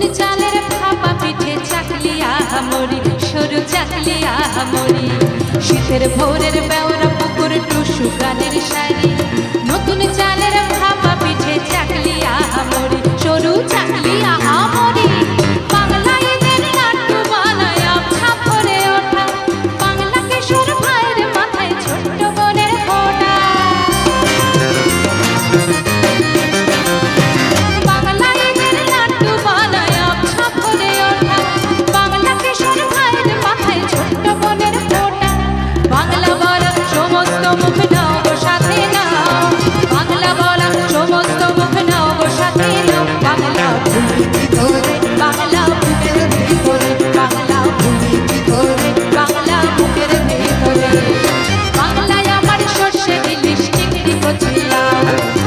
নতুন চালের ভাপা পিঠে চাকলি আহা সরু চাকলি আহা শীতের ভোরের বেওরা পুকুর টুসু গানের শাড়ি নতুন চালের Thank you.